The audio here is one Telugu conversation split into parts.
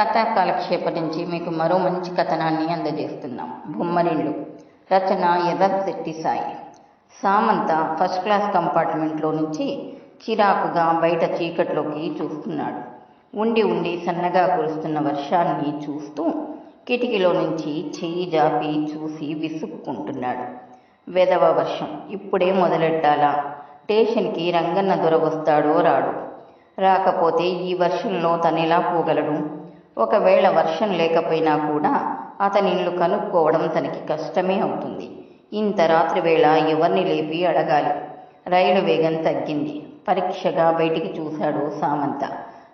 కథా కాలక్షేప నుంచి మీకు మరో మంచి కథనాన్ని అందజేస్తున్నాం. బొమ్మరిళ్ళు రచన ఎర్రశెట్టి సాయి. సామంత ఫస్ట్ క్లాస్ కంపార్ట్మెంట్లో నుంచి చిరాకుగా బయట చీకట్లోకి చూస్తున్నాడు. ఉండి ఉండి సన్నగా కురుస్తున్న వర్షాన్ని చూస్తూ కిటికీలో నుంచి చెయ్యి జాపి చూసి విసుక్కుంటున్నాడు. వెదవ వర్షం. ఇప్పుడే మొదలెట్టాలా? స్టేషన్కి రంగన్న దొర వస్తాడో రాడు? రాకపోతే ఈ వర్షంలో తనెలా పోగలడు? ఒకవేళ వర్షం లేకపోయినా కూడా అతని ఇల్లు కనుక్కోవడం తనకి కష్టమే అవుతుంది. ఇంత రాత్రి వేళ ఎవరిని లేపి అడగాలి? రైలు వేగం తగ్గింది. పరీక్షగా బయటికి చూశాడు సామంత.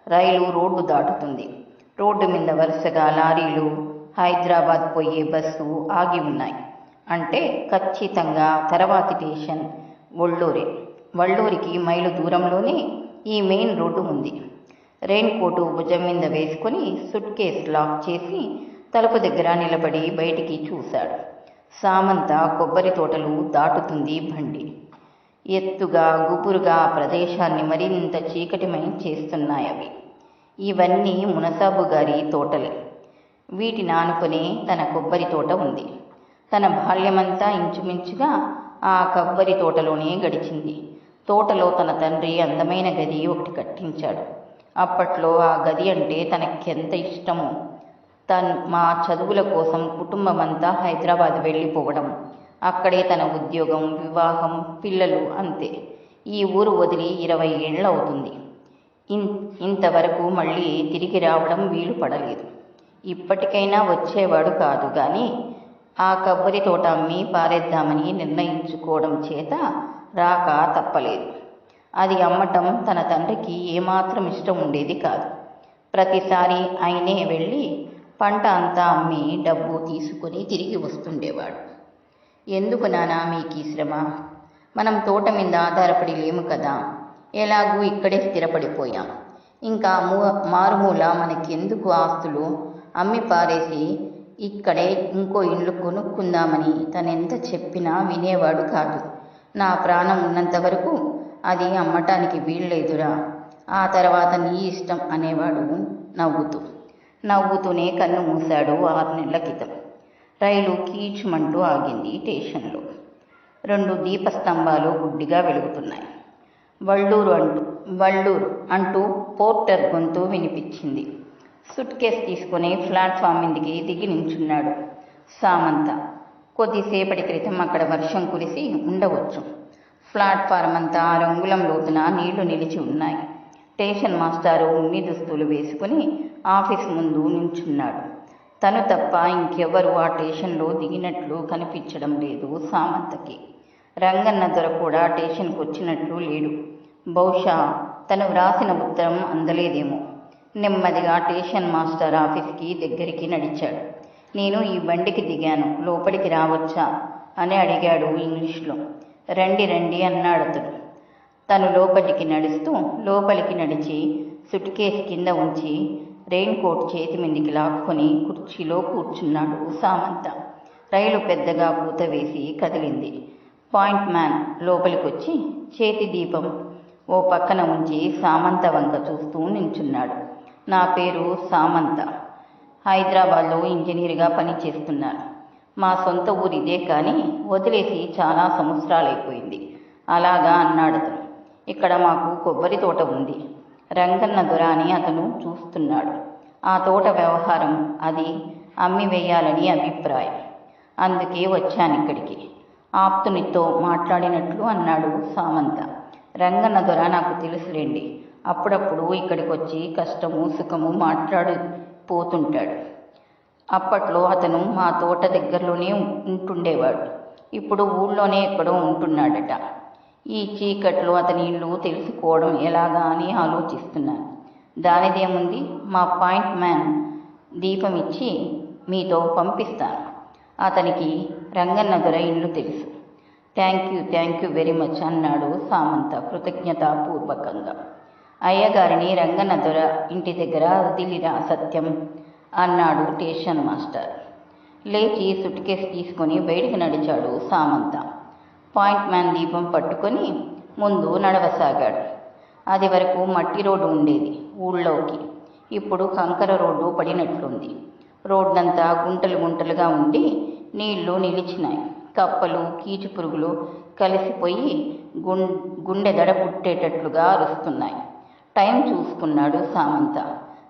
రైలు రోడ్డు దాటుతుంది. రోడ్డు మీద వరుసగా లారీలు హైదరాబాద్ పోయే బస్సు ఆగి ఉన్నాయి. అంటే ఖచ్చితంగా తర్వాతి స్టేషన్ వళ్ళూరే. వళ్ళూరికి మైలు దూరంలోనే ఈ మెయిన్ రోడ్డు ఉంది. రెయిన్ కోటు భుజం మీద వేసుకొని సుట్ కేస్ లాక్ చేసి తలుపు దగ్గర నిలబడి బయటికి చూశాడు. సామంత కొబ్బరి తోటలు దాటుతుంది బండి. ఎత్తుగా గుబురుగా ఆ ప్రదేశాన్ని మరింత చీకటిమయం చేస్తున్నాయి అవి. ఇవన్నీ మునసాబు గారి తోటలే. వీటిని ఆనుకునే తన కొబ్బరి తోట ఉంది. తన బాల్యమంతా ఇంచుమించుగా ఆ కొబ్బరి తోటలోనే గడిచింది. తోటలో తన తండ్రి అందమైన గది ఒకటి కట్టించాడు. అప్పట్లో ఆ గది అంటే తనకెంత ఇష్టమో. తన్ మా చదువుల కోసం కుటుంబం అంతా హైదరాబాద్ వెళ్ళిపోవడం అక్కడే తన ఉద్యోగం వివాహం పిల్లలు అంతే. ఈ ఊరు వదిలి ఇరవై ఏళ్ళు అవుతుంది. ఇన్ ఇంతవరకు మళ్ళీ తిరిగి రావడం వీలు పడలేదు. ఇప్పటికైనా వచ్చేవాడు కాదు కానీ ఆ కొబ్బరి తోట అమ్మి పారేద్దామని నిర్ణయించుకోవడం చేత రాక తప్పలేదు. అది అమ్మటం తన తండ్రికి ఏమాత్రం ఇష్టం ఉండేది కాదు. ప్రతిసారి ఆయనే వెళ్ళి పంట అంతా అమ్మి డబ్బు తీసుకొని తిరిగి వస్తుండేవాడు. ఎందుకు నానా మీకు ఈ శ్రమ? మనం తోట మీద ఆధారపడి లేము కదా. ఎలాగూ ఇక్కడే స్థిరపడిపోయాం. ఇంకా మూ మారుమూల మనకెందుకు ఆస్తులు? అమ్మి పారేసి ఇక్కడే ఇంకో ఇల్లు కొనుక్కుందామని తనెంత చెప్పినా వినేవాడు కాదు. నా ప్రాణం ఉన్నంత వరకు అది అమ్మటానికి వీల్లేదురా. ఆ తర్వాత నీ ఇష్టం అనేవాడు నవ్వుతూ నవ్వుతూనే కన్ను మూశాడు ఆరు నెలల క్రితం. రైలు కీచుమంటూ ఆగింది స్టేషన్లో. రెండు దీపస్తంభాలు గుడ్డిగా వెలుగుతున్నాయి. వళ్ళూరు అంటూ వళ్ళూరు అంటూ పోర్టర్ గొంతు వినిపించింది. సుట్ కేస్ తీసుకొని ప్లాట్ఫామ్ మీదకి దిగి నించున్నాడు సామంత. కొద్దిసేపటి క్రితం అక్కడ వర్షం కురిసి ఉండవచ్చు. ప్లాట్ఫారం అంతా రంగులం లోతున నీళ్ళు నిలిచి ఉన్నాయి. స్టేషన్ మాస్టారు ఉన్ని దుస్తులు వేసుకుని ఆఫీస్ ముందు నించున్నాడు. తను తప్ప ఇంకెవ్వరు ఆ స్టేషన్లో దిగినట్లు కనిపించడం లేదు సామంతకి. రంగన్న దొర కూడా స్టేషన్కు వచ్చినట్లు లేడు. బహుశా తను వ్రాసిన ఉత్తరం అందలేదేమో. నెమ్మదిగా స్టేషన్ మాస్టర్ ఆఫీస్కి దగ్గరికి నడిచాడు. నేను ఈ బండికి దిగాను లోపలికి రావచ్చా? అని అడిగాడు ఇంగ్లీష్లో. రండి రండి అన్నాడు అతడు. తను లోపలికి నడుస్తూ లోపలికి నడిచి సుట్కేస్ కింద ఉంచి రెయిన్ కోట్ చేతి మీదికి లాక్కొని కుర్చీలో కూర్చున్నాడు సామంత రైలు పెద్దగా పూత వేసి కదిలింది. పాయింట్ మ్యాన్ లోపలికి వచ్చి చేతి దీపం ఓ పక్కన ఉంచి సామంత వంక చూస్తూ నించున్నాడు నా పేరు సామంత. హైదరాబాద్లో ఇంజనీర్గా పనిచేస్తున్నాను మా సొంత ఊరు ఇదే కానీ వదిలేసి చాలా సంవత్సరాలైపోయింది. అలాగా అన్నాడు అతను. ఇక్కడ మాకు కొబ్బరి తోట ఉంది. రంగన్న దొర అని అతను చూస్తున్నాడు. ఆ తోట వ్యవహారం అది అమ్మి వేయాలని అభిప్రాయం. అందుకే వచ్చాను ఇక్కడికి. ఆప్తునితో మాట్లాడినట్లు అన్నాడు సామంత. రంగన్న దొర నాకు తెలుసులేండి. అప్పుడప్పుడు ఇక్కడికి వచ్చి కష్టము సుఖము మాట్లాడిపోతుంటాడు అప్పట్లో అతను మా తోట దగ్గరలోనే ఉంటుండేవాడు. ఇప్పుడు ఊళ్ళోనే ఎక్కడో ఉంటున్నాడట. ఈ చీకట్లో అతని ఇల్లు తెలుసుకోవడం ఎలాగా అని ఆలోచిస్తున్నాను. దానిదేముంది? మా పాయింట్ మ్యాన్ దీపం ఇచ్చి మీతో పంపిస్తాను. అతనికి రంగన్న దొర ఇల్లు తెలుసు. Thank you thank you very much అన్నాడు సామంత కృతజ్ఞతాపూర్వకంగా. అయ్యగారిని రంగన్న దొర ఇంటి దగ్గర వదిలిరా సత్యం. అన్నాడు స్టేషన్ మాస్టర్. లేచి సుట్ కేస్ తీసుకొని బయటికి నడిచాడు సామంత. పాయింట్ మ్యాన్ దీపం పట్టుకొని ముందు నడవసాగాడు. అది వరకు మట్టి రోడ్డు ఉండేది ఊళ్ళోకి. ఇప్పుడు కంకర రోడ్డు పడినట్లుంది. రోడ్డంతా గుంటలు గుంటలుగా ఉండి నీళ్ళు నిలిచినాయి. కప్పలు కీచు పురుగులు కలిసిపోయి గుం గుండె దడ పుట్టేటట్లుగా అరుస్తున్నాయి. టైం చూసుకున్నాడు సామంత.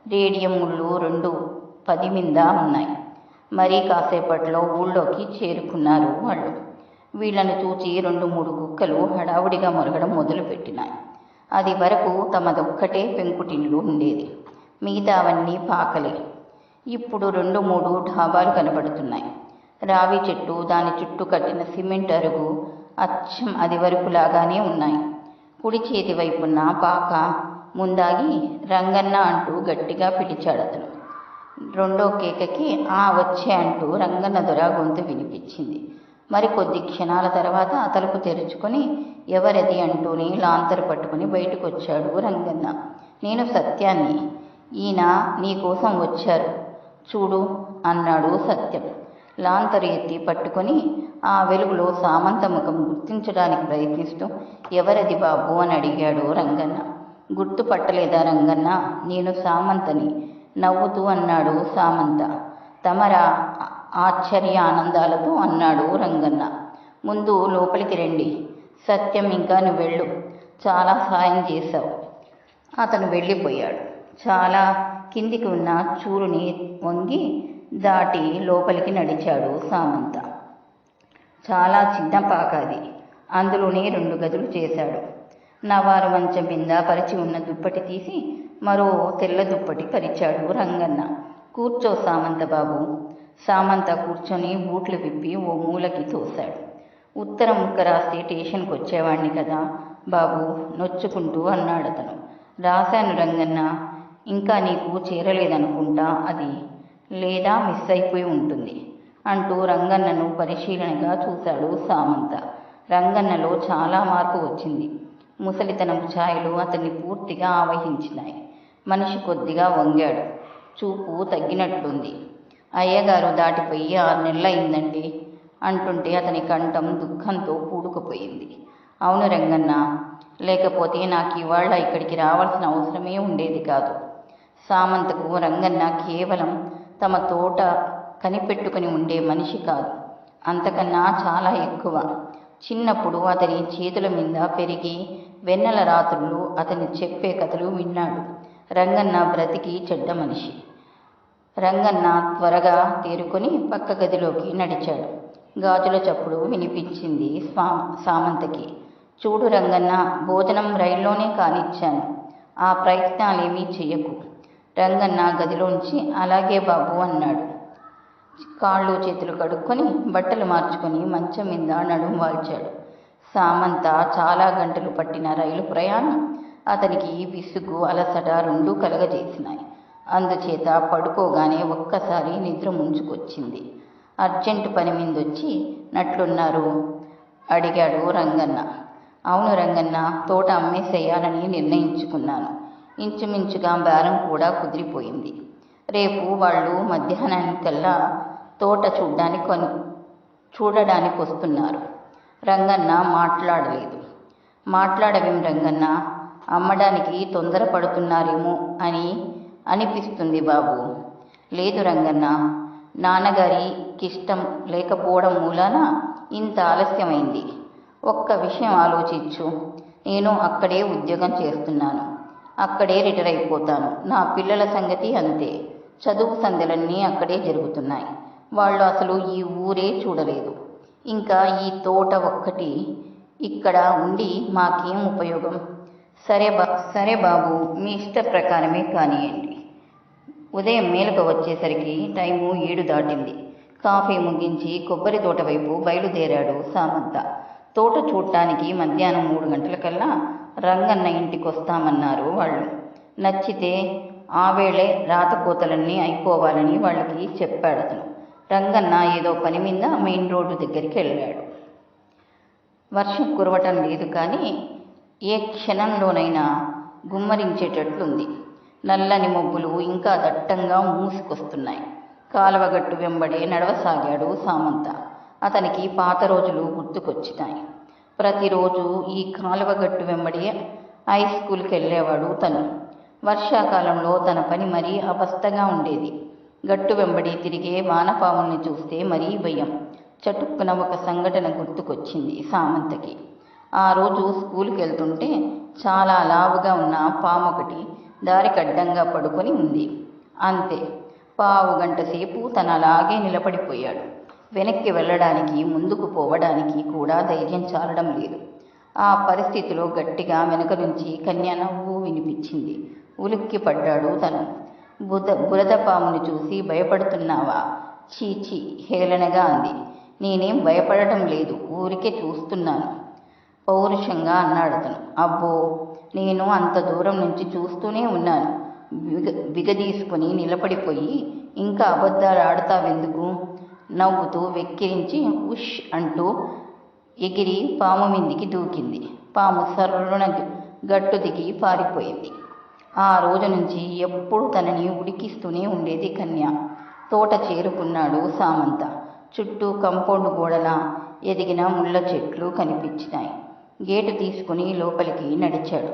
రేడియం ముళ్ళు రెండు పది మింద ఉన్నాయి. మరీ కాసేపట్లో ఊళ్ళోకి చేరుకున్నారు వాళ్ళు. వీళ్ళని చూచి రెండు మూడు కుక్కలు హడావుడిగా మొరగడం మొదలుపెట్టినాయి. అది వరకు తమదొక్కటే పెంకుటిల్లు ఉండేది. మిగతావన్నీ పాకలే. ఇప్పుడు రెండు మూడు ఢాబాలు కనబడుతున్నాయి. రావి చెట్టు దాని చుట్టూ కట్టిన సిమెంట్ అరుగు అచ్చం అది వరకులాగానే ఉన్నాయి. కుడి చేతి వైపున్న పాక ముందాగి రంగన్న అంటూ గట్టిగా పిలిచాడు అతను రెండో కేకకి ఆ వచ్చే అంటూ రంగన్న దొర గొంతు వినిపించింది. మరి కొద్ది క్షణాల తర్వాత తలుపు తెరుచుకొని ఎవరది అంటూని లాంతరు పట్టుకుని బయటకు వచ్చాడు రంగన్న. నేను సత్యాన్ని ఈయన నీ కోసం వచ్చారు. చూడు అన్నాడు సత్యం. లాంతరు ఎత్తి పట్టుకొని ఆ వెలుగులో సామంత ముఖం గుర్తించడానికి ప్రయత్నిస్తూ ఎవరది బాబు అని అడిగాడు రంగన్న. గుర్తుపట్టలేదా రంగన్న? నేను సామంతని. నవ్వుతూ అన్నాడు సామంత. తమరా ఆశ్చర్య ఆనందాలతో అన్నాడు రంగన్న. ముందు లోపలికి రండి. సత్యం ఇంకా నువ్వు వెళ్ళు చాలా సాయం చేశావు. అతను వెళ్ళిపోయాడు. చాలా కిందికి ఉన్న చూరుని వంగి దాటి లోపలికి నడిచాడు సామంత. చాలా చిన్న పాక అది. అందులోనే రెండు గదులు చేశాడు. నవారు మంచం కింద పరిచి ఉన్న దుప్పటి తీసి మరో తెల్ల దుప్పటి పరిచాడు రంగన్న. కూర్చో సామంత బాబు సామంత కూర్చొని బూట్లు విప్పి ఓ మూలకి తోశాడు. ఉత్తరం ముక్క రాస్తే స్టేషన్కి వచ్చేవాణ్ణి కదా బాబు నొచ్చుకుంటూ అన్నాడు అతను రాశాను రంగన్న ఇంకా నీకు చేరలేదనుకుంటా అది లేదా మిస్ అయిపోయి ఉంటుంది అంటూ రంగన్నను పరిశీలనగా చూశాడు సామంత. రంగన్నలో చాలా మార్పు వచ్చింది. ముసలితనం ఛాయలు అతన్ని పూర్తిగా ఆవహించినాయి. మనిషి కొద్దిగా వంగాడు. చూపు తగ్గినట్లుంది. అయ్యగారు దాటిపోయి ఆరు నెలలయిందండి అంటుంటే అతని కంఠం దుఃఖంతో కూడుకుపోయింది అవును రంగన్న లేకపోతే నాకు ఇవాళ ఇక్కడికి రావాల్సిన అవసరమే ఉండేది కాదు. సామంతకు రంగన్న కేవలం తమ తోట కనిపెట్టుకుని ఉండే మనిషి కాదు. అంతకన్నా చాలా ఎక్కువ. చిన్నప్పుడు అతని చేతుల మీద పెరిగి వెన్నెల రాత్రులు అతని చెప్పే కథలు విన్నాడు. రంగన్న బ్రతికి చెడ్డ మనిషి. రంగన్న త్వరగా తేరుకొని పక్క గదిలోకి నడిచాడు. గాజుల చప్పుడు వినిపించింది స్వా సామంతకి. చూడు రంగన్న భోజనం రైల్లోనే కానిచ్చాను. ఆ ప్రయత్నాలేమీ చెయ్యకు. రంగన్న గదిలోంచి అలాగే బాబు అన్నాడు. కాళ్ళు చేతులు కడుక్కొని బట్టలు మార్చుకొని మంచం మీద నడుం వాల్చాడు. సామంత చాలా గంటలు పట్టిన రైలు ప్రయాణం. అతనికి విసుగు అలసట రెండూ కలగజేసినాయి. అందుచేత పడుకోగానే ఒక్కసారి నిద్ర ముంచుకొచ్చింది. అర్జెంటు పని మీదొచ్చి నట్లున్నారు? అడిగాడు రంగన్న. అవును రంగన్న తోట అమ్మేసేయాలని నిర్ణయించుకున్నాను. ఇంచుమించుగా బేరం కూడా కుదిరిపోయింది. రేపు వాళ్ళు మధ్యాహ్నానికల్లా తోట చూడ్డానికి కొను చూడడానికి వస్తున్నారు రంగన్న మాట్లాడలేదు. మాట్లాడవేం రంగన్న? అమ్మడానికి తొందరపడుతున్నారేమో అని అనిపిస్తుంది బాబు. లేదు రంగన్న నాన్నగారికి ఇష్టం లేకపోవడం మూలాన ఇంత ఆలస్యమైంది. ఒక్క విషయం ఆలోచించు. నేను అక్కడే ఉద్యోగం చేస్తున్నాను. అక్కడే రిటైర్ అయిపోతాను. నా పిల్లల సంగతి అంతే. చదువు సంధ్యలన్నీ అక్కడే జరుగుతున్నాయి. వాళ్ళు అసలు ఈ ఊరే చూడలేదు. ఇంకా ఈ తోట ఒక్కటి ఇక్కడ ఉండి మాకేం ఉపయోగం? సరే బా సరే బాబు మీ ఇష్ట ప్రకారమే కానియండి. ఉదయం మేలుకు వచ్చేసరికి టైము ఏడు దాటింది. కాఫీ ముగించి కొబ్బరి తోట వైపు బయలుదేరాడు సామంత. తోట చూడటానికి మధ్యాహ్నం మూడు గంటలకల్లా రంగన్న ఇంటికి వస్తామన్నారు వాళ్ళు. నచ్చితే ఆ వేళే రాతకోతలన్నీ అయిపోవాలని వాళ్ళకి చెప్పాడు అతను. రంగన్న ఏదో పని మీద మెయిన్ రోడ్డు దగ్గరికి వెళ్ళాడు. వర్షం కురవటం లేదు కానీ ఏ క్షణంలోనైనా గుమ్మరించేటట్లుంది. నల్లని మబ్బులు ఇంకా దట్టంగా మూసుకొస్తున్నాయి. కాలువగట్టు వెంబడే నడవసాగాడు సామంత. అతనికి పాత రోజులు గుర్తుకొచ్చినాయి. ప్రతిరోజు ఈ కాలువగట్టు వెంబడి హై స్కూల్కి వెళ్ళేవాడు తను. వర్షాకాలంలో తన పని మరీ అవస్థగా ఉండేది. గట్టు వెంబడి తిరిగే వానపాముల్ని చూస్తే మరీ భయం. చటుక్కున ఒక సంఘటన గుర్తుకొచ్చింది సామంతకి. ఆ రోజు స్కూల్కి వెళ్తుంటే చాలా లావుగా ఉన్న పాము ఒకటి దారికి అడ్డంగా పడుకొని ఉంది. అంతే పావు గంట సేపు తన అలాగే నిలబడిపోయాడు. వెనక్కి వెళ్ళడానికి ముందుకు పోవడానికి కూడా ధైర్యం చాలడం లేదు. ఆ పరిస్థితిలో గట్టిగా వెనక నుంచి కన్య నవ్వు వినిపించింది. ఉలిక్కి పడ్డాడు తను. బుద బురద పాముని చూసి భయపడుతున్నావా? చీచి హేళనగా అంది. నేనేం భయపడటం లేదు ఊరికే చూస్తున్నాను. పౌరుషంగా అన్నాడు అతను. అబ్బో నేను అంత దూరం నుంచి చూస్తూనే ఉన్నాను. విగ విగదీసుకుని నిలబడిపోయి ఇంకా అబద్ధాలు ఆడతావెందుకు? నవ్వుతూ వెక్కిరించి ఉష్ అంటూ ఎగిరి పాము మిందికి దూకింది. పాము సర్రున గట్టు దిగి పారిపోయింది. ఆ రోజు నుంచి ఎప్పుడు తనని ఉడికిస్తూనే ఉండేది కన్య. తోట చేరుకున్నాడు సామంత. చుట్టూ కంపౌండ్ గోడల ఎదిగిన ముళ్ళ చెట్లు కనిపించినాయి. గేటు తీసుకుని లోపలికి నడిచాడు.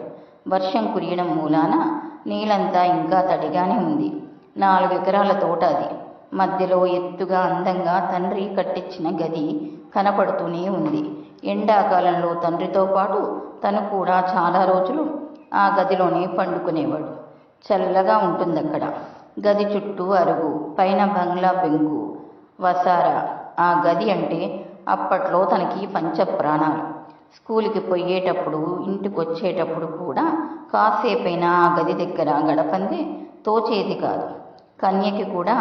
వర్షం కురియడం మూలాన నీళ్ళంతా ఇంకా తడిగానే ఉంది. నాలుగు ఎకరాల తోట అది. మధ్యలో ఎత్తుగా అందంగా తండ్రి కట్టించిన గది కనపడుతూనే ఉంది. ఎండాకాలంలో తండ్రితో పాటు తను కూడా చాలా రోజులు ఆ గదిలోనే పండుకునేవాడు. చల్లగా ఉంటుంది అక్కడ గది చుట్టూ అరుగు పైన బంగ్లా పెంకు వసారా ఆ గది అంటే అప్పట్లో తనకి పంచప్రాణాలు. స్కూల్కి పోయేటప్పుడు ఇంటికి వచ్చేటప్పుడు కూడా కాసేపైనా ఆ గది దగ్గర గడపంది తోచేది కాదు. కన్యకి కూడా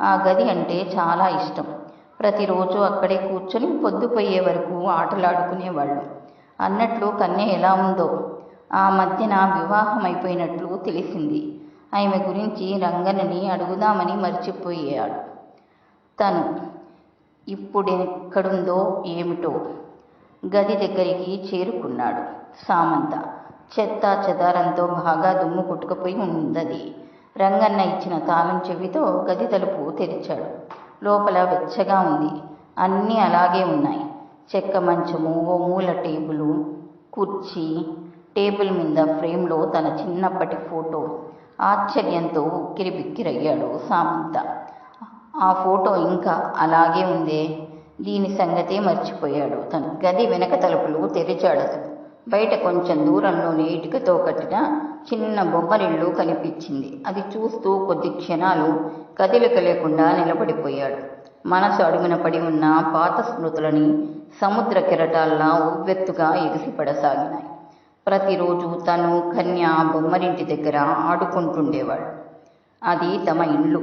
ఆ గది అంటే చాలా ఇష్టం. ప్రతిరోజు అక్కడే కూర్చొని పొద్దుపోయే వరకు ఆటలాడుకునేవాళ్ళు. అన్నట్లు కన్య ఎలా ఉందో ఆ మధ్యన వివాహం అయిపోయినట్లు తెలిసింది. ఆమె గురించి రంగనని అడుగుదామని మర్చిపోయాడు తను ఇప్పుడెక్కడుందో ఏమిటో గది దగ్గరికి చేరుకున్నాడు. సామంత చెత్త చెదారంతో బాగా దుమ్ము కొట్టుకుపోయి ఉన్నది. రంగన్న ఇచ్చిన తాళం చెవితో గది తలుపు తెరిచాడు. లోపల వెచ్చగా ఉంది. అన్నీ అలాగే ఉన్నాయి. చెక్క మంచము ఓ మూల టేబులు కుర్చీ టేబుల్ మీద ఫ్రేమ్లో తన చిన్నప్పటి ఫోటో. ఆశ్చర్యంతో ఉక్కిరి బిక్కిరయ్యాడు సామంత. ఆ ఫోటో ఇంకా అలాగే ఉందే? దీని సంగతే మర్చిపోయాడు. తను గది వెనక తలుపులు తెరిచాడు బయట కొంచెం దూరంలోనే ఇటుకతో కట్టిన చిన్న బొమ్మరిల్లు కనిపించింది. అది చూస్తూ కొద్ది క్షణాలు కదిలిక లేకుండా నిలబడిపోయాడు. మనసు అడుగున పడి ఉన్న పాత స్మృతులని సముద్ర కెరటాల్లా ఉవ్వెత్తుగా ఎగిసిపడసాగినాయి. ప్రతిరోజు తను కన్య బొమ్మరింటి దగ్గర ఆడుకుంటుండేవాడు. అది తమ ఇల్లు.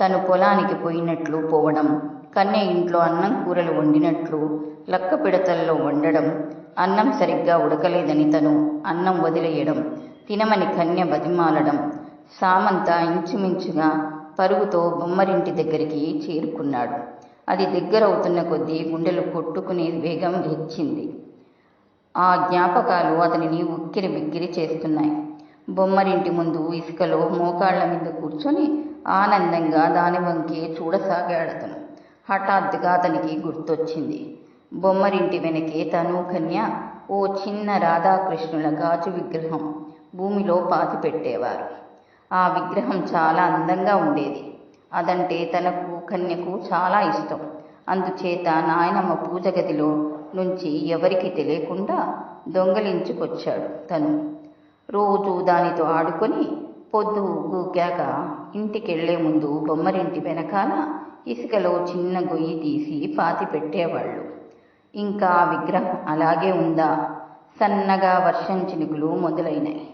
తను పొలానికి పోయినట్లు పోవడం కన్నె ఇంట్లో అన్నం కూరలు వండినట్లు లక్క పిడతల్లో వండడం అన్నం సరిగ్గా ఉడకలేదని తను అన్నం వదిలేయడం తినమని కన్య బతిమాలడం సామంత ఇంచుమించుగా పరుగుతో బొమ్మరింటి దగ్గరికి చేరుకున్నాడు. అది దగ్గరవుతున్న కొద్దీ గుండెలు కొట్టుకునే వేగం హెచ్చింది. ఆ జ్ఞాపకాలు అతనిని ఉక్కిరి బిక్కిరి చేస్తున్నాయి. బొమ్మరింటి ముందు ఇసుకలో మోకాళ్ళ మీద కూర్చొని ఆనందంగా దాని వంకే చూడసాగాడతను. హఠాత్తుగా అతనికి గుర్తొచ్చింది. బొమ్మరింటి వెనకే తను కన్య ఓ చిన్న రాధాకృష్ణుల గాజు విగ్రహం భూమిలో పాతి పెట్టేవారు ఆ విగ్రహం చాలా అందంగా ఉండేది. అదంటే తనకు కన్యకు చాలా ఇష్టం. అందుచేత నాయనమ్మ పూజ గదిలో నుంచి ఎవరికి తెలియకుండా దొంగలించుకొచ్చాడు తను. రోజు దానితో ఆడుకొని పొద్దు గూకాక ఇంటికెళ్ళే ముందు బొమ్మరింటి వెనకాల ఇసుకలో చిన్న గొయ్యి తీసి పాతి పెట్టేవాళ్ళు. ఇంకా విగ్రహం అలాగే ఉందా? సన్నగా వర్షం చినుకులు మొదలైనాయి.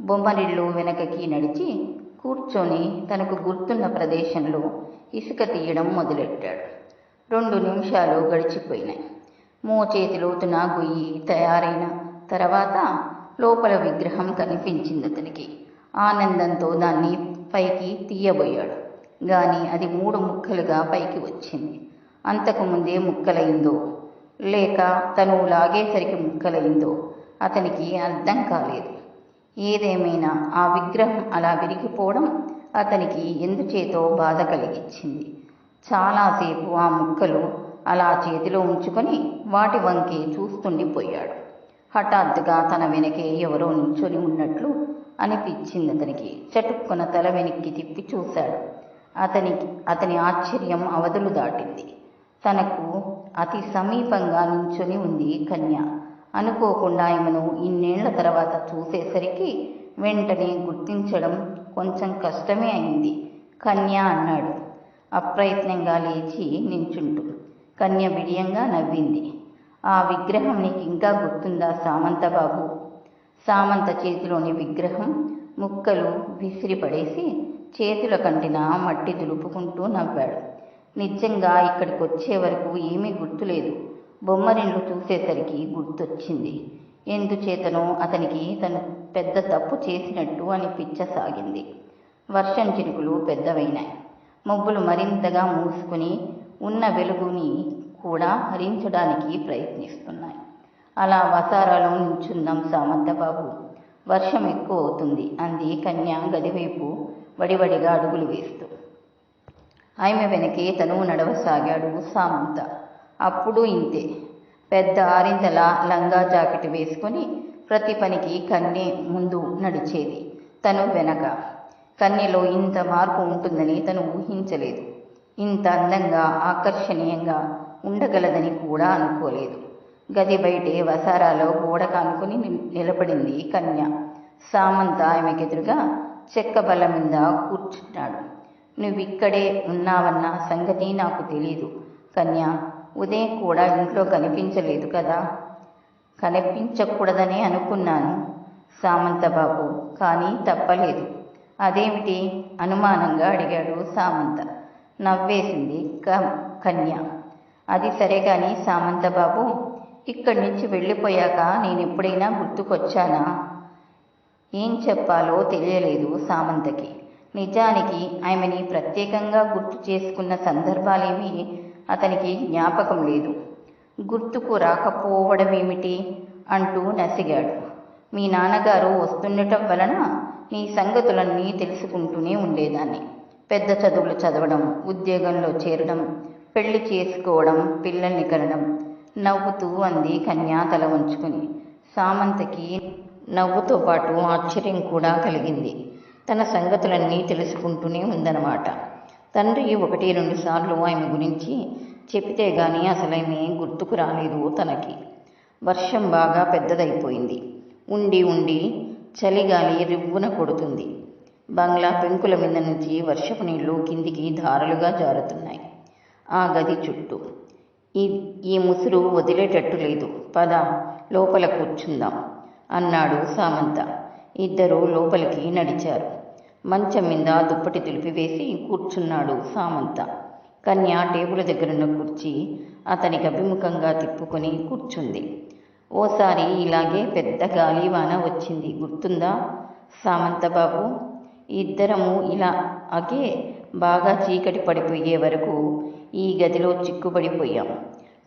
బొమ్మరిళ్ళు వెనకకి నడిచి కూర్చొని తనకు గుర్తున్న ప్రదేశంలో ఇసుక తీయడం మొదలెట్టాడు. రెండు నిమిషాలు గడిచిపోయినాయి. మోచేతి లోతున గొయ్యి తయారైన తర్వాత లోపల విగ్రహం కనిపించింది అతనికి. ఆనందంతో దాన్ని పైకి తీయబోయాడు. గాని అది మూడు ముక్కలుగా పైకి వచ్చింది. అంతకుముందే ముక్కలైందో లేక తను లాగేసరికి ముక్కలైందో అతనికి అర్థం కాలేదు. ఏదేమైనా ఆ విగ్రహం అలా విరిగిపోవడం అతనికి ఎందుచేతో బాధ కలిగించింది? చాలాసేపు ఆ ముక్కలు అలా చేతిలో ఉంచుకొని వాటి వంకే చూస్తుండిపోయాడు హఠాత్తుగా తన వెనకే ఎవరో నించొని ఉన్నట్లు అనిపించింది అతనికి చటుక్కున తల వెనక్కి తిప్పి చూశాడు. అతనికి అతని ఆశ్చర్యం అవధులు దాటింది. తనకు అతి సమీపంగా నించుని ఉంది కన్య. అనుకోకుండా ఆమెను ఇన్నేళ్ళ తర్వాత చూసేసరికి వెంటనే గుర్తించడం కొంచెం కష్టమే అయింది. కన్య అన్నాడు. అప్రయత్నంగా లేచి నించుంటూ కన్య బిడియంగా నవ్వింది. ఆ విగ్రహం నీకు ఇంకా గుర్తుందా సామంతబాబు? సామంత చేతిలోని విగ్రహం ముక్కలు విసిరిపడేసి చేతుల కంటిన మట్టి దులుపుకుంటూ నవ్వాడు. నిజంగా ఇక్కడికి వచ్చే వరకు ఏమీ గుర్తులేదు. బొమ్మరిల్లు చూసేసరికి గుర్తొచ్చింది. ఎందుచేతనో అతనికి తను పెద్ద తప్పు చేసినట్టు అనిపించసాగింది. వర్షం చినుకులు పెద్దవైనాయి. మబ్బులు మరింతగా మూసుకుని ఉన్న వెలుగుని కూడా హరించడానికి ప్రయత్నిస్తున్నాయి. అలా వసారాలో నించుందాం సామంతబాబు. వర్షం ఎక్కువ అవుతుంది అంది కన్య గదివైపు వడివడిగా అడుగులు వేస్తూ. ఆమె వెనకే తను నడవసాగాడు సామంత. అప్పుడు ఇంతే. పెద్ద ఆరిందల లంగా జాకెట్ వేసుకొని ప్రతి పనికి కన్నె ముందు నడిచేది. తను వెనక. కన్నెలో ఇంత మార్పు ఉంటుందని తను ఊహించలేదు. ఇంత అందంగా ఆకర్షణీయంగా ఉండగలదని కూడా అనుకోలేదు. గది బయటే వసారాలో గోడ కానుకొని నిలబడింది కన్య. సామంత ఆమెకెదురుగా చెక్క బల మీద కూర్చున్నాడు నువ్విక్కడే ఉన్నావన్న సంగతి నాకు తెలీదు కన్య. ఉదయం కూడా ఇంట్లో కనిపించలేదు కదా? కనిపించకూడదని అనుకున్నాను సామంత బాబు. కానీ తప్పలేదు. అదేమిటి అనుమానంగా అడిగాడు సామంత. నవ్వేసింది క- కన్య. అది సరే కానీ సామంత బాబు ఇక్కడి నుంచి వెళ్ళిపోయాక నేను ఎప్పుడైనా గుర్తుకొచ్చానా? ఏం చెప్పాలో తెలియలేదు సామంతకి. నిజానికి ఆమెని ప్రత్యేకంగా గుర్తు చేసుకున్న సందర్భాలేమీ అతనికి జ్ఞాపకం లేదు. గుర్తుకు రాకపోవడమేమిటి? అంటూ నసిగాడు. మీ నాన్నగారు వస్తుండటం వలన నీ సంగతులన్నీ తెలుసుకుంటూనే ఉండేదాన్ని. పెద్ద చదువులు చదవడం ఉద్యోగంలో చేరడం పెళ్ళి చేసుకోవడం పిల్లల్ని కనడం నవ్వుతూ అంది కన్యా తల వంచుకొని. సామంతకి నవ్వుతో పాటు ఆశ్చర్యం కూడా కలిగింది. తన సంగతులన్నీ తెలుసుకుంటూనే ఉందన్నమాట. తండ్రి ఒకటి రెండు సార్లు ఆమె గురించి చెప్తే గాని అసలేమీ గుర్తుకు రాలేదు తనకి. వర్షం బాగా పెద్దదైపోయింది. ఉండి ఉండి చలిగాలి రివ్వున కొడుతుంది. బంగ్లా పెంకుల మీద నుంచి వర్షపు నీళ్ళు కిందికి ధారలుగా జారుతున్నాయి. ఆ గది చుట్టూ ఈ ఈ ముసురు వదిలేటట్టు లేదు. పద లోపల కూర్చుందాం అన్నాడు సామంత. ఇద్దరూ లోపలికి నడిచారు. మంచం మీద దుప్పటి తులిపివేసి కూర్చున్నాడు సామంత. కన్య టేబుల్ దగ్గరున్న కూర్చి అతనికి అభిముఖంగా తిప్పుకొని కూర్చుంది. ఓసారి ఇలాగే పెద్ద గాలివాన వచ్చింది. గుర్తుందా? సామంత బాబు ఇద్దరము ఇలా అగే బాగా చీకటి పడిపోయే వరకు ఈ గదిలో చిక్కుబడిపోయాం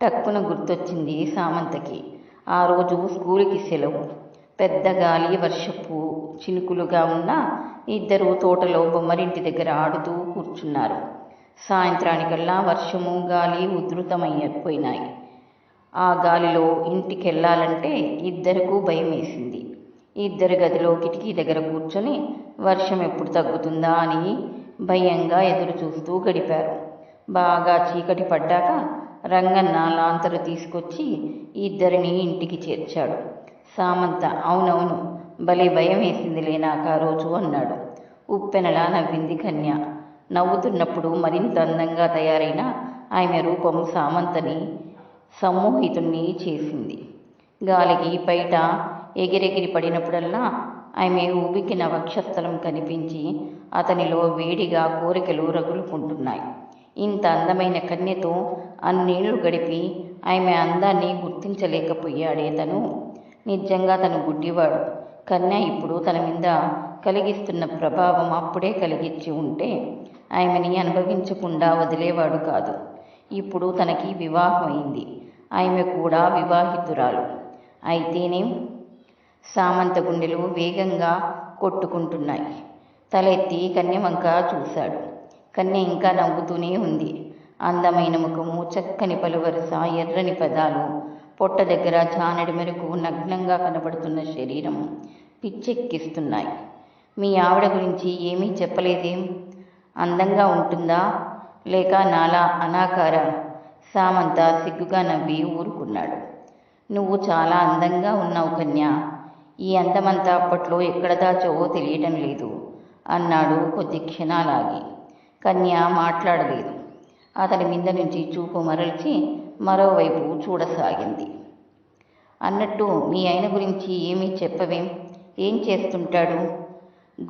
టక్కున గుర్తొచ్చింది సామంతకి. ఆ రోజు స్కూల్కి సెలవు. పెద్ద గాలి వర్షపు చినుకులుగా ఉన్న ఇద్దరు తోటలో బొమ్మరింటి దగ్గర ఆడుతూ కూర్చున్నారు. సాయంత్రానికల్లా వర్షము గాలి ఉధృతమైపోయినాయి ఆ గాలిలో ఇంటికెళ్ళాలంటే ఇద్దరికూ భయం వేసింది ఇద్దరు గదిలో కిటికీ దగ్గర కూర్చొని వర్షం ఎప్పుడు తగ్గుతుందా అని భయంగా ఎదురు చూస్తూ గడిపారు. బాగా చీకటి పడ్డాక రంగన్న లాంతరు తీసుకొచ్చి ఇద్దరిని ఇంటికి చేర్చాడు. సామంత అవునవును భలే భయం వేసిందిలే నాకు ఆ రోజు అన్నాడు. ఉప్పెనలా నవ్వింది కన్య. నవ్వుతున్నప్పుడు మరింత అందంగా తయారైన ఆమె రూపం సామంతని సమ్మోహితుణ్ణి చేసింది. గాలికి బయట ఎగిరెగిరి పడినప్పుడల్లా ఆమె ఊబికిన వక్షస్థలం కనిపించి అతనిలో వేడిగా కోరికలు రగులుకుంటున్నాయి. ఇంత అందమైన కన్యతో అన్నేళ్ళు గడిపి ఆమె అందాన్ని గుర్తించలేకపోయాడే తను. నిజంగా తను గుడ్డివాడు. కన్య ఇప్పుడు తన మీద కలిగిస్తున్న ప్రభావం అప్పుడే కలిగించి ఉంటే ఆమెని అనుభవించకుండా వదిలేవాడు కాదు. ఇప్పుడు తనకి వివాహం అయింది. ఆమె కూడా వివాహితురాలు. అయితేనే సామంత గుండెలు వేగంగా కొట్టుకుంటున్నాయి. తలెత్తి కన్యవంక చూశాడు. కన్య ఇంకా నవ్వుతూనే ఉంది. అందమైన ముఖము చక్కని పలువరుస ఎర్రని పదాలు పొట్ట దగ్గర జానడి మెరుగు నగ్నంగా కనబడుతున్న శరీరం పిచ్చెక్కిస్తున్నాయి. మీ ఆవిడ గురించి ఏమీ చెప్పలేదేం? అందంగా ఉంటుందా? లేక నాలా అనాకార? సామంత సిగ్గుగా నవ్వి ఊరుకున్నాడు. నువ్వు చాలా అందంగా ఉన్నావు కన్య. ఈ అందమంతా అప్పట్లో ఎక్కడ దాచో తెలియటం లేదు అన్నాడు కొద్ది క్షణాలాగి. కన్య మాట్లాడలేదు. అతని మీద నుంచి చూపు మరల్చి మరోవైపు చూడసాగింది. అన్నట్టు మీ ఆయన గురించి ఏమీ చెప్పవేం? ఏం చేస్తుంటాడు?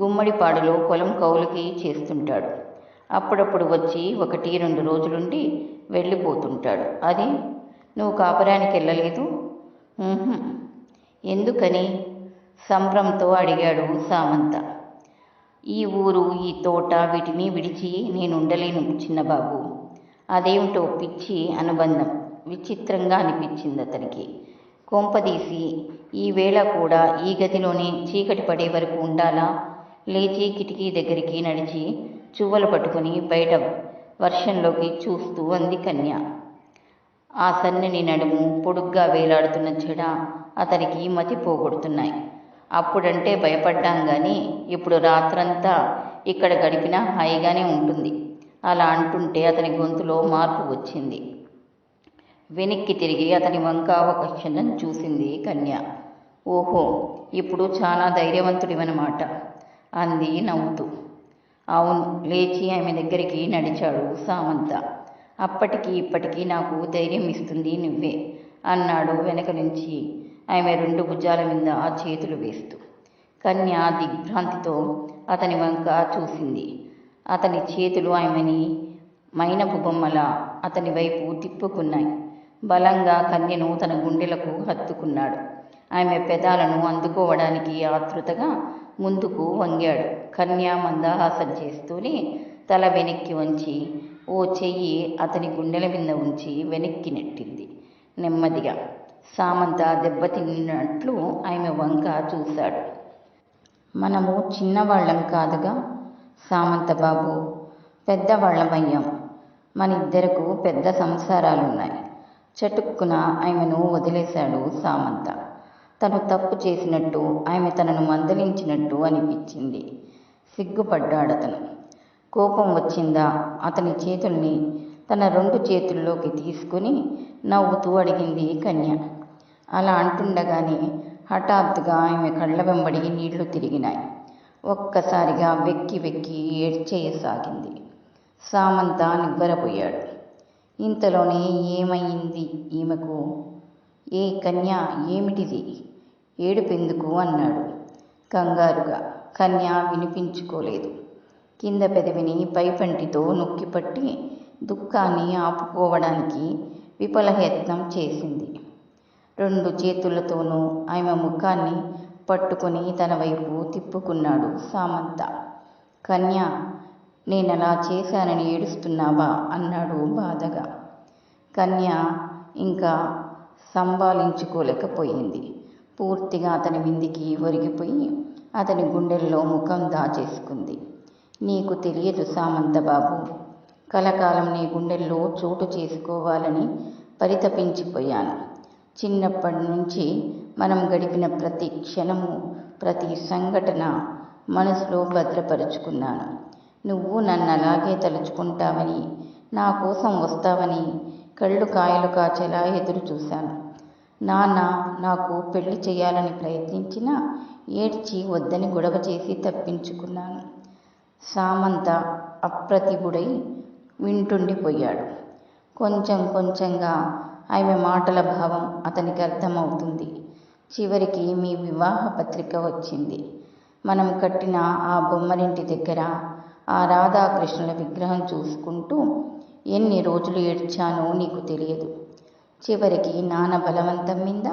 గుమ్మడిపాడులో పొలం కౌలుకి చేస్తుంటాడు. అప్పుడప్పుడు వచ్చి ఒకటి రెండు రోజులుండి వెళ్ళిపోతుంటాడు. అది నువ్వు కాపురానికి వెళ్ళలేదు? ఎందుకని? సంభ్రంతో అడిగాడు సామంత. ఈ ఊరు ఈ తోట వీటిని విడిచి నేను ఉండలేను చిన్నబాబు అదేమిటో పిచ్చి అనుబంధం విచిత్రంగా అనిపించింది అతనికి. కొంపదీసి ఈ వేళ కూడా ఈ గదిలోనే చీకటి పడే వరకు ఉండాలా? లేచి కిటికీ దగ్గరికి నడిచి చువ్వలు పట్టుకుని బయట వర్షంలోకి చూస్తూ అంది కన్య. ఆ సన్నని నడుము పొడుగ్గా వేలాడుతున్న చెడ అతనికి మతి పోగొడుతున్నాయి. అప్పుడంటే భయపడ్డాం కానీ ఇప్పుడు రాత్రంతా ఇక్కడ గడిపినా హాయిగానే ఉంటుంది. అలా అంటుంటే అతని గొంతులో మార్పు వచ్చింది. వెనక్కి తిరిగి అతని వంక ఒక క్షణం చూసింది కన్య. ఓహో ఇప్పుడు చాలా ధైర్యవంతుడివనమాట అంది నవ్వుతూ. అవును లేచి ఆమె దగ్గరికి నడిచాడు సామంత. అప్పటికి ఇప్పటికీ నాకు ధైర్యం ఇస్తుంది నువ్వే అన్నాడు వెనక నుంచి. ఆమె రెండు భుజాల మీద ఆ చేతులు వేస్తూ కన్య దిగ్భ్రాంతితో అతని వంక చూసింది. అతని చేతులు ఆమెని మైనపు బొమ్మల అతని వైపు తిప్పుకున్నాయి. బలంగా కన్యను తన గుండెలకు హత్తుకున్నాడు. ఆమె పెదాలను అందుకోవడానికి ఆతృతగా ముందుకు వంగాడు. కన్య మందహాసం చేస్తూనే తల వెనక్కి వంచి ఓ చెయ్యి అతని గుండెల మీద ఉంచి వెనక్కి నెట్టింది. నెమ్మదిగా సామంత దెబ్బతిన్నట్లు ఆమె వంక చూశాడు. మనము చిన్నవాళ్ళం కాదుగా సామంత బాబు పెద్దవాళ్ళమయ్యాం. మన ఇద్దరకు పెద్ద సంసారాలున్నాయి. చటుక్కున ఆమెను వదిలేశాడు సామంత. తను తప్పు చేసినట్టు ఆమె తనను మందలించినట్టు అనిపించింది. సిగ్గుపడ్డాడతను. కోపం వచ్చిందా? అతని చేతుల్ని తన రెండు చేతుల్లోకి తీసుకుని నవ్వుతూ అడిగింది కన్య. అలా అంటుండగానే హఠాత్తుగా ఆమె కళ్ళ వెంబడి నీళ్ళు తిరిగినాయి. ఒక్కసారిగా వెక్కి వెక్కి ఏడ్చేయసాగింది. సామంత నివ్వెరపోయాడు. ఇంతలోనే ఏమైంది ఈమెకు? ఏ కన్య ఏమిటిది? ఏడుపెందుకు అన్నాడు. కంగారుగా. కన్య వినిపించుకోలేదు. కింద పెదవిని పైపంటితో నొక్కిపట్టి దుఃఖాన్ని ఆపుకోవడానికి విఫలయత్నం చేసింది. రెండు చేతులతోనూ ఆమె ముఖాన్ని పట్టుకొని తన వైపు తిప్పుకున్నాడు సామంత. కన్య నేనలా చేశానని ఏడుస్తున్నావా? అన్నాడు బాధగా. కన్య ఇంకా సంభాలించుకోలేకపోయింది. పూర్తిగా అతని విందికి ఒరిగిపోయి అతని గుండెల్లో ముఖం దాచేసుకుంది. నీకు తెలియదు సామంత బాబు కలకాలం నీ గుండెల్లో చోటు చేసుకోవాలని పరితపించిపోయాను. చిన్నప్పటి నుంచి మనం గడిపిన ప్రతి క్షణము ప్రతి సంఘటన మనసులో భద్రపరుచుకున్నాను. నువ్వు నన్ను అలాగే తలుచుకుంటావని నా కోసం వస్తావని కళ్ళు కాయలు కాచేలా ఎదురు చూశాను. నాన్న నాకు పెళ్ళి చేయాలని ప్రయత్నించినా ఏడ్చి వద్దని గొడవ చేసి తప్పించుకున్నాను. సామంత అప్రతిభుడై వింటుండిపోయాడు. కొంచెం కొంచెంగా ఆమె మాటల భావం అతనికి అర్థమవుతుంది. చివరికి మీ వివాహ పత్రిక వచ్చింది. మనం కట్టిన ఆ బొమ్మరింటి దగ్గర ఆ రాధాకృష్ణుల విగ్రహం చూసుకుంటూ ఎన్ని రోజులు ఏడ్చానో నీకు తెలియదు. చివరికి నాన్న బలవంతం మీద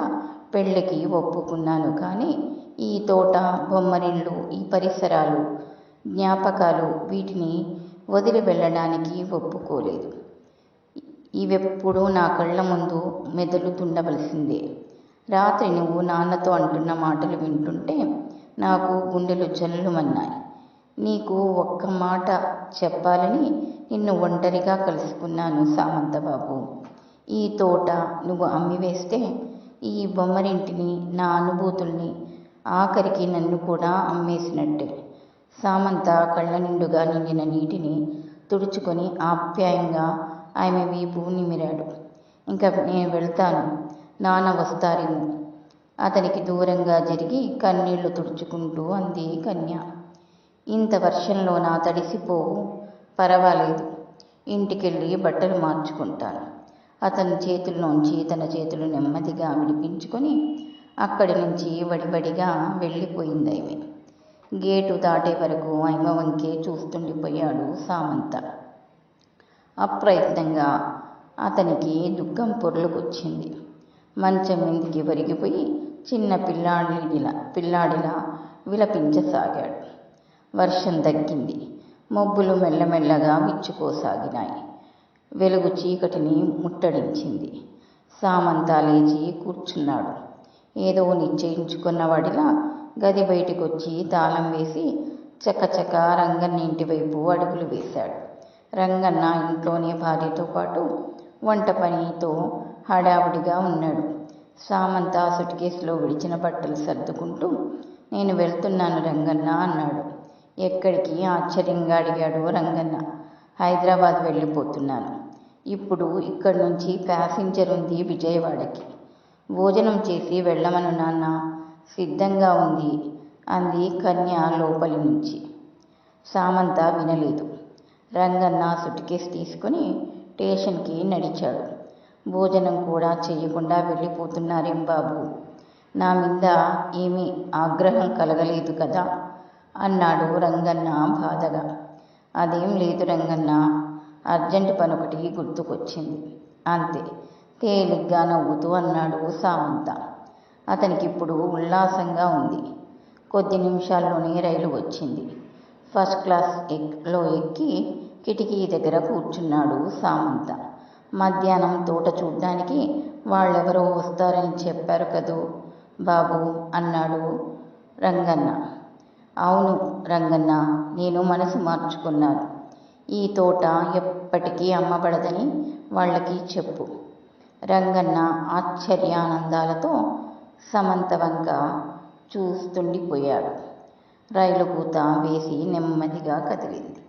పెళ్ళికి ఒప్పుకున్నాను కానీ ఈ తోట బొమ్మరిళ్ళు ఈ పరిసరాలు జ్ఞాపకాలు వీటిని వదిలి వెళ్ళడానికి ఒప్పుకోలేదు. ఇవెప్పుడు నా కళ్ళ ముందు మెదులుతుండవలసిందే రాత్రి నువ్వు నాన్నతో అంటున్న మాటలు వింటుంటే నాకు గుండెలు జల్లుమన్నాయి. నీకు ఒక్క మాట చెప్పాలని నిన్ను ఒంటరిగా కలుసుకున్నాను సామంతబాబు. ఈ తోట నువ్వు అమ్మివేస్తే ఈ బొమ్మరింటిని నా అనుభూతుల్ని ఆఖరికి నన్ను కూడా అమ్మేసినట్టే. సామంత కళ్ళ నిండుగా నిండిన నీటిని తుడుచుకొని ఆప్యాయంగా ఆమె వీపు నిమిరాడు. ఇంకా నేను వెళ్తాను. నాన్న వస్తారేమో అతనికి దూరంగా జరిగి కన్నీళ్ళు తుడుచుకుంటూ అంది కన్య. ఇంత వర్షంలో నా తడిసిపోవు. పర్వాలేదు. ఇంటికెళ్ళి బట్టలు మార్చుకుంటాను అతని చేతుల్లోంచి తన చేతులు నెమ్మదిగా విడిపించుకొని అక్కడి నుంచి వడిబడిగా వెళ్ళిపోయింది ఆమె. గేటు దాటే వరకు ఆమె వంకే చూస్తుండిపోయాడు సామంత. అప్రయత్నంగా అతనికి దుఃఖం పొర్లుకొచ్చింది. మంచం మీదికి వరిగిపోయి చిన్న పిల్లాడిలా పిల్లాడిలా విలపించసాగాడు. వర్షం తగ్గింది. మబ్బులు మెల్లమెల్లగా విచ్చుకోసాగినాయి. వెలుగు చీకటిని ముట్టడించింది. సామంత లేచి కూర్చున్నాడు. ఏదో నిశ్చయించుకున్నవాడిలా గది బయటికొచ్చి తాళం వేసి చకచక రంగన్న ఇంటి వైపు అడుగులు వేశాడు. రంగన్న ఇంట్లోనే భార్యతో పాటు వంట పనితో హడావుడిగా ఉన్నాడు. సామంత సుట్కేసులో విడిచిన బట్టలు సర్దుకుంటూ నేను వెళ్తున్నాను రంగన్న అన్నాడు. ఎక్కడికి? ఆశ్చర్యంగా అడిగాడు రంగన్న. హైదరాబాద్ వెళ్ళిపోతున్నాను. ఇప్పుడు ఇక్కడి నుంచి ప్యాసింజర్ ఉంది విజయవాడకి. భోజనం చేసి వెళ్ళమను నాన్న. సిద్ధంగా ఉంది అంది కన్య లోపలి నుంచి. సామంత వినలేదు. రంగన్న సుట్కేస్ తీసుకుని స్టేషన్కి నడిచాడు. భోజనం కూడా చేయకుండా వెళ్ళిపోతున్నారేం బాబు? నా మీద ఏమీ ఆగ్రహం కలగలేదు కదా? అన్నాడు రంగన్న బాధగా. అదేం లేదు రంగన్న. అర్జెంట్ పని ఒకటి గుర్తుకొచ్చింది. అంతే. తేలిగ్గా నవ్వుతూ అన్నాడు సామంత. అతనికి ఇప్పుడు ఉల్లాసంగా ఉంది. కొద్ది నిమిషాల్లోనే రైలు వచ్చింది. ఫస్ట్ క్లాస్ ఎక్లో ఎక్కి కిటికీ దగ్గర కూర్చున్నాడు సామంత. మధ్యాహ్నం తోట చూడ్డానికి వాళ్ళెవరో వస్తారని చెప్పారు కదూ? బాబు అన్నాడు రంగన్న. అవును రంగన్న నేను మనసు మార్చుకున్నాను. ఈ తోట ఎప్పటికీ అమ్మబడదని వాళ్ళకి చెప్పు. రంగన్న ఆశ్చర్యానందాలతో సమంత వంక చూస్తుండిపోయాడు. రైలు కూత వేసి నెమ్మదిగా కదిలింది.